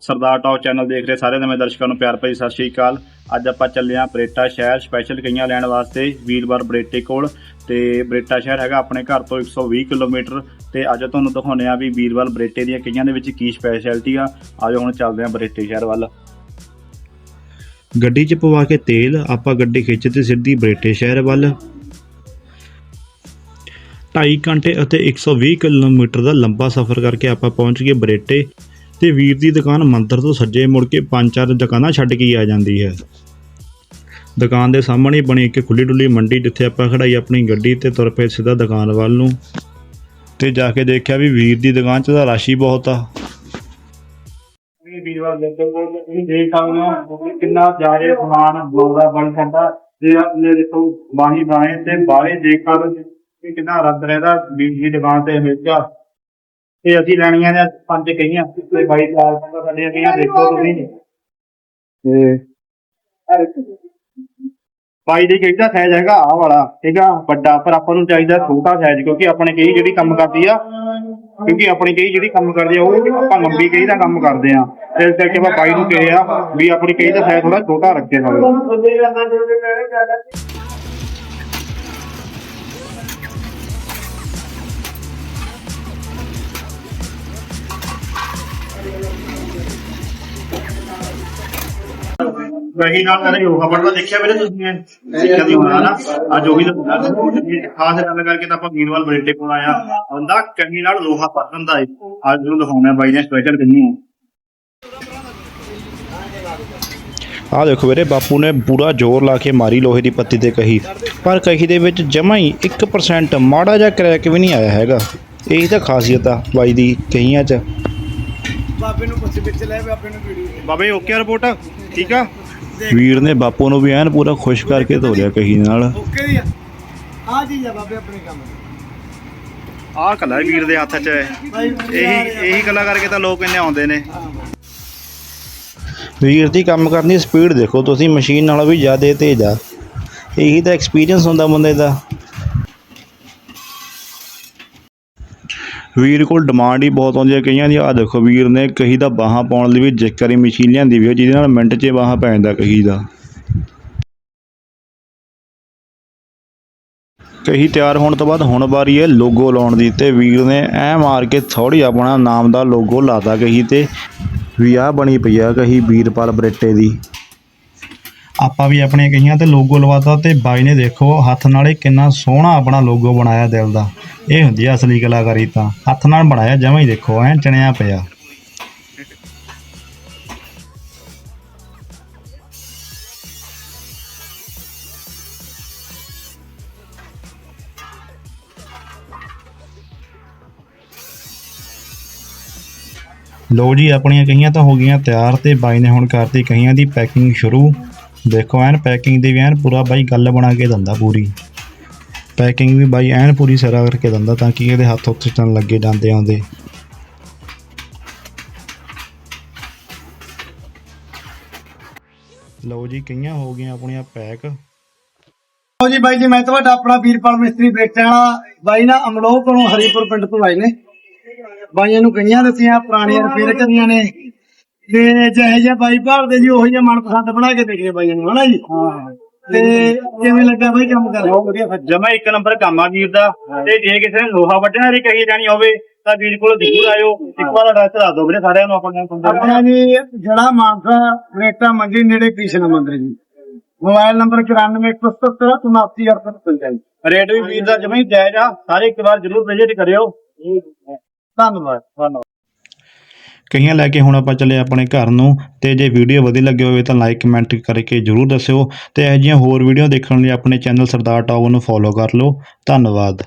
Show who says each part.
Speaker 1: ਸਰਦਾਰ talk channel ਦੇਖ ਰਹੇ ਸਾਰੇ ਨਵੇਂ ਦਰਸ਼ਕਾਂ ਨੂੰ ਪਿਆਰ ਭਰੀ ਸਤਿ ਸ਼੍ਰੀ ਅਕਾਲ। ਅੱਜ ਆਪਾਂ ਚੱਲੇ ਆਂ ਬਰੇਟਾ ਸ਼ਹਿਰ ਸਪੈਸ਼ਲ ਕਈਆਂ ਲੈਣ ਵਾਸਤੇ ਵੀਰਵਾਰ ਬਰੇਟੇ ਕੋਲ ਤੇ ਬਰੇਟਾ ਸ਼ਹਿਰ ਹੈਗਾ ਆਪਣੇ ਘਰ ਤੋਂ 120 ਕਿਲੋਮੀਟਰ ਤੇ ਅੱਜ ਤੁਹਾਨੂੰ ਦਿਖਾਉਂਦੇ ਆ ਵੀ ਵੀਰਵਾਰ ਬਰੇਟੇ ਦੀਆਂ ਕਈਆਂ ਦੇ ਵਿੱਚ ਕੀ ਸਪੈਸ਼ਲਿਟੀ ਆ। ਆਜੋ ਹੁਣ ਚੱਲਦੇ ਆਂ ਬਰੇਟੇ ਸ਼ਹਿਰ ਵੱਲ।
Speaker 2: ਗੱਡੀ 'ਚ ਪਵਾ ਕੇ ਤੇਲ, ਆਪਾਂ ਗੱਡੀ ਖਿੱਚ ਤੇ ਸਿੱਧੀ ਬਰੇਟੇ ਸ਼ਹਿਰ ਵੱਲ। 2.5 ਘੰਟੇ ਅਤੇ 120 ਕਿਲੋਮੀਟਰ ਦਾ ਲੰਬਾ ਸਫ਼ਰ ਕਰਕੇ ਆਪਾਂ ਪਹੁੰਚ ਗਏ ਬਰੇਟੇ। ਤੇ ਵੀਰ ਦੀ ਦੁਕਾਨ ਮੰਦਰ ਤੋਂ ਸੱਜੇ ਮੁੜ ਕੇ ਪੰਜ ਚਾਰ ਦੁਕਾਨਾਂ ਛੱਡ ਕੇ ਆ ਜਾਂਦੀ ਹੈ। ਦੁਕਾਨ ਦੇ ਸਾਹਮਣੇ ਬਣੀ ਇੱਕ ਖੁੱਲੀ ਡੁੱਲੀ ਮੰਡੀ ਜਿੱਥੇ ਆਪਾਂ ਖੜਾਈ ਆਪਣੀ ਗੱਡੀ ਤੇ ਤੁਰ ਪਏ ਸਿੱਧਾ ਦੁਕਾਨ ਵੱਲ ਨੂੰ। ਤੇ ਜਾ ਕੇ ਦੇਖਿਆ ਵੀ ਵੀਰ ਦੀ ਦੁਕਾਨ 'ਚ ਤਾਂ ਰਸ਼ ਹੀ ਬਹੁਤ ਆ।
Speaker 1: ਇਹ ਵੀਰਵਾਰ ਬਰੇਟੇ ਕੋਲ ਤੁਸੀਂ ਦੇਖ ਸਕਦੇ ਕਿੰਨਾ ਜ਼ਿਆਦਾ ਸਮਾਨ ਬੋਲਦਾ, ਬਣ ਸਕਦਾ ਜੇ ਆਪਣੇ ਦੇਖੋ ਬਾਹੀ ਬਾਹੇ ਤੇ ਬਾਹੇ ਦੇਖ ਕਰ ਕਿੰਨਾ ਰੱਦ ਰਹਿੰਦਾ ਵੀਰ ਦੁਕਾਨ ਤੇ ਹਮੇਸ਼ਾ। ਤੇ ਅਸੀਂ ਲੈਣੀਆਂ ਨੇ ਪੰਜ ਕਹੀਆਂ ਤੇ ਬਾਈ ਸਾਲ ਤੋਂ ਕੱਢੀਆਂ ਗਈਆਂ ਦੇਖੋ ਤੁਸੀਂ। ਤੇ ਬਾਈ ਦੀ ਕਹੀ ਦਾ ਸਾਈਜ਼ ਹੈਗਾ ਆਹ ਵਾਲਾ ਠੀਕ ਆ ਵੱਡਾ ਪਰ ਆਪਾਂ ਨੂੰ ਚਾਹੀਦਾ ਛੋਟਾ ਸਾਈਜ਼ ਕਿਉਂਕਿ ਆਪਣੇ ਕਹੀ ਜਿਹੜੀ ਕੰਮ ਕਰਦੀ ਆ ਕਿਉਂਕਿ ਆਪਣੀ ਕਹੀ ਜਿਹੜੀ ਕੰਮ ਕਰਦੀ ਆ ਉਹ ਆਪਾਂ ਲੰਬੀ ਕਹੀ ਦਾ ਕੰਮ ਕਰਦੇ ਆ। ਇਸ ਕਰਕੇ ਆਪਾਂ ਬਾਈ ਨੂੰ ਕਹੇ ਆ ਵੀ ਆਪਣੀ ਕਹੀ ਦਾ ਸਾਈਜ਼ ਥੋੜਾ ਛੋਟਾ ਰੱਖੇ ਨਾਲੇ ਵਹੀ ਨਾਲ ਕਰੇ ਯੋਗਾ ਪੜਦਾ ਦੇਖਿਆ ਵੀਰੇ ਤੁਸੀਂ ਸਿੱਖਿਆ ਦੀ ਹੋਣਾ ਨਾ ਅੱਜ ਉਹੀ ਲੱਗਦਾ ਖਾਸ ਗੱਲ ਕਰਕੇ ਤਾਂ ਆਪਾਂ ਵੀਰਵਾਲ ਬਰੇਟੇ ਕੋਲ ਆਇਆ। ਬੰਦਾ ਕਹੀ ਨਾਲ ਲੋਹਾ ਪੜ ਦਿੰਦਾ ਏ। ਅੱਜ ਨੂੰ ਦਿਖਾਉਣਾ ਬਾਈ ਨੇ ਸਪੈਸ਼ਲ ਕਿੰਨੀ ਹੈ
Speaker 2: ਆਹ ਦੇਖੋ ਵੀਰੇ ਬਾਪੂ ਨੇ ਪੂਰਾ ਜ਼ੋਰ ਲਾ ਕੇ ਮਾਰੀ ਲੋਹੇ ਦੀ ਪੱਤੀ ਤੇ ਕਹੀ। ਪਰ ਕਹੀ ਦੇ ਵਿੱਚ ਜਮਾ ਹੀ 1% ਮਾੜਾ ਜਿਹਾ ਕਰੈਕ ਵੀ ਨਹੀਂ ਆਇਆ ਹੈਗਾ। ਇਹੀ ਤਾਂ ਖਾਸੀਅਤ ਆ ਬਾਈ ਦੀ ਕਹੀਆਂ 'ਚ।
Speaker 3: ਬਾਬੇ ਨੂੰ ਪੁੱਛ ਵਿੱਚ ਲੈ ਬਾਬੇ ਨੂੰ ਵੀਡੀਓ
Speaker 1: ਬਾਬੇ ਓਕੇ ਰਿਪੋਰਟ ਠੀਕ ਆ?
Speaker 2: ਵੀਰ ਨੇ ਬਾਪੂ ਨੂੰ ਵੀ ਐਨ ਪੂਰਾ ਖੁਸ਼ ਕਰਕੇ ਤੋਰਿਆ ਕਹੀ ਨਾਲ।
Speaker 3: ਓਕੇ ਦੀ ਆ ਆ ਚੀਜ਼ ਆ ਬਾਬੇ ਆਪਣੇ ਕੰਮ। ਦੀ
Speaker 1: ਆਹ ਕਲਾ ਵੀਰ ਦੇ ਹੱਥ 'ਚ। ਇਹੀ ਇਹੀ ਕਲਾ ਕਰਕੇ ਤਾਂ ਲੋਕ ਇੰਨੇ ਆਉਂਦੇ ਨੇ।
Speaker 2: ਵੀਰ ਦੀ ਕੰਮ ਕਰਨ ਦੀ ਸਪੀਡ ਦੇਖੋ ਤੁਸੀਂ ਮਸ਼ੀਨ ਨਾਲੋਂ ਵੀ ਜ਼ਿਆਦਾ ਤੇਜ਼ ਆ। ਇਹੀ ਤਾਂ ਐਕਸਪੀਰੀਅੰਸ ਹੁੰਦਾ ਬੰਦੇ ਦਾ। ਵੀਰ ਕੋਲ ਡਿਮਾਂਡ ਹੀ ਬਹੁਤ ਆਉਂਦੀ ਹੈ। ਕਈਆਂ ਦੀ ਆ ਦੇਖੋ ਵੀਰ ਨੇ ਕਹੀ ਦਾ ਬਾਹਾਂ ਪਾਉਣ ਲਈ ਵੀ ਜੇਕਰ ਮਸ਼ੀਨ ਲਿਆਂਦੀ ਵੀ ਹੈ ਜਿਹਦੇ ਨਾਲ ਮਿੰਟ 'ਚ ਬਾਹਾਂ ਪੈ ਜਾਂਦਾ ਕਹੀ ਦਾ। ਕਹੀ ਤਿਆਰ ਹੋਣ ਤੋਂ ਬਾਅਦ ਹੁਣ ਵਾਰੀ ਹੈ ਲੋਗੋ ਲਾਉਣ ਦੀ ਤੇ ਵੀਰ ਨੇ ਐ ਮਾਰ ਕੇ ਥੋੜੀ ਆਪਣਾ ਨਾਮ ਦਾ ਲੋਗੋ ਲਾਤਾ ਕਹੀ ਤੇ ਵੀ ਆ ਬਣੀ ਪਈ ਆ ਕਹੀ ਵੀਰਪਾਲ ਬਰੇਟੇ ਦੀ। ਆਪਾਂ ਵੀ ਆਪਣੇ ਕਹੀਆਂ ਤੇ ਲੋਗੋ ਲਵਾਤਾ ਤੇ ਬਾਈ ਨੇ ਦੇਖੋ, ਹੱਥ ਨਾਲੇ ਕਿੰਨਾ ਸੋਹਣਾ ਆਪਣਾ ਲੋਗੋ ਬਣਾਇਆ ਦਿਲ ਦਾ। ਇਹ ਹੁੰਦੀ ਆ ਅਸਲੀ ਕਲਾਕਾਰੀ ਤਾਂ। ਹੱਥ ਨਾਲ ਬਣਾਇਆ, ਜਮਾਂ ਹੀ ਦੇਖੋ, ਐ ਚਣਿਆ ਪਿਆ। ਲੋ ਜੀ, ਆਪਣੀਆਂ ਕਹੀਆਂ ਤਾਂ ਹੋ ਗਈਆਂ ਤਿਆਰ ਤੇ ਬਾਈ ਨੇ ਹੁਣ ਕਰਤੀ ਕਹੀਆਂ ਦੀ ਪੈਕਿੰਗ ਸ਼ੁਰੂ। ਦੇਖੋ, ਐਨ ਪੈਕਿੰਗ ਦੀ ਵੀ ਐਨ ਪੂਰਾ ਬਾਈ ਗੱਲ ਬਣਾ ਕੇ ਦਿੰਦਾ ਪੂਰੀ। ਪੈਕਿੰਗ ਵੀ ਬਾਈ ਐਨ ਪੂਰੀ ਸਿਰਾ ਕਰਕੇ ਦਿੰਦਾ ਤਾਂ ਕਿ ਇਹਦੇ ਹੱਥ ਉੱਤੇ ਚੱਲਣ ਲੱਗੇ ਜਾਂਦੇ ਆਉਂਦੇ। ਲਓ ਜੀ ਕਈਆਂ ਹੋ ਗਈਆਂ ਆਪਣੀਆਂ ਪੈਕ।
Speaker 3: ਲਓ ਜੀ ਬਾਈ ਜੀ ਮੈਂ ਤੁਹਾਡਾ ਆਪਣਾ ਵੀਰਪਾਲ ਮਿਸਤਰੀ ਵਾਲਾ। ਬਾਈ ਨਾ ਅਮਲੋਹ ਕੋਲੋਂ ਹਰੀਪੁਰ ਪਿੰਡ ਤੋਂ ਆਏ ਨੇ। ਬਾਈਆਂ ਨੂੰ ਕਈਆਂ ਦਿੱਤੀਆਂ ਪੁਰਾਣੀਆਂ ਰਿਪੇਅਰ ਕਰੀਆਂ ਨੇ। ਤੇ ਜਿਹੇ ਜਿਹੇ ਬਾਈ ਭਾਲਦੇ ਜੀ ਉਹੀ ਜਿਹਾ ਮਨਪਸੰਦ ਬਣਾ ਕੇ ਦੇਗੇ ਬਾਈਆਂ ਨੂੰ ਹਨਾ ਜੀ? ਹਾਂ। ਤੇ ਕਿਵੇਂ ਲੱਗਾ ਬਾਈ ਕੰਮ ਕਰ
Speaker 1: ਬਹੁਤ ਵਧੀਆ ਜਮਾ ਇੱਕ ਨੰਬਰ ਕੰਮ ਆ ਵੀਰ ਦਾ। ਤੇ ਜੇ ਕਿਸੇ ਨੇ ਲੋਹਾ ਵੱਢਣਾ ਦੀ ਕਹੀ ਜਾਣੀ ਹੋਵੇ ਤਾਂ ਵੀਰ ਕੋਲ ਜ਼ਰੂਰ ਆਇਓ। ਇੱਕ ਵਾਰ ਐਡਰੈਸ ਦੱਸ ਦਿਓ ਵੀਰੇ ਸਾਰਿਆਂ ਨੂੰ ਆਪਾਂ ਨੂੰ
Speaker 3: ਆਪਣਾ ਜੀ ਜੜਾ ਮਾਨਸਾ ਰੇਟਾ ਮੰਡੀ ਨੇੜੇ ਕ੍ਰਿਸ਼ਨ ਮੰਦਿਰ ਜੀ। ਮੋਬਾਈਲ ਨੰਬਰ 9417779855
Speaker 1: ਰੇਟ ਵੀ ਵੀਰ ਦਾ ਜਮਾ ਹੀ ਜਾਇਜ਼ ਆ। ਸਾਰੇ ਇੱਕ ਵਾਰ ਜ਼ਰੂਰ ਵਿਜ਼ਿਟ ਕਰਿਓ।
Speaker 3: ਧੰਨਵਾਦ
Speaker 1: ਧੰਨਵਾਦ।
Speaker 2: ਕਈਆਂ ਲੈ ਕੇ ਹੁਣ ਆਪਾਂ ਚੱਲੇ ਆਪਣੇ ਘਰ ਨੂੰ ਤੇ ਜੇ ਵੀਡੀਓ ਵਧੀਆ ਲੱਗੀ ਹੋਵੇ ਤਾਂ ਲਾਈਕ ਕਮੈਂਟ ਕਰਕੇ ਜਰੂਰ ਦੱਸਿਓ ਤੇ ਇਹੋ ਜਿਹੀਆਂ ਹੋਰ ਵੀਡੀਓ ਦੇਖਣ ਲਈ ਆਪਣੇ ਚੈਨਲ ਸਰਦਾਰ ਟਾਊਨ ਨੂੰ ਫੋਲੋ ਕਰ ਲਓ। ਧੰਨਵਾਦ।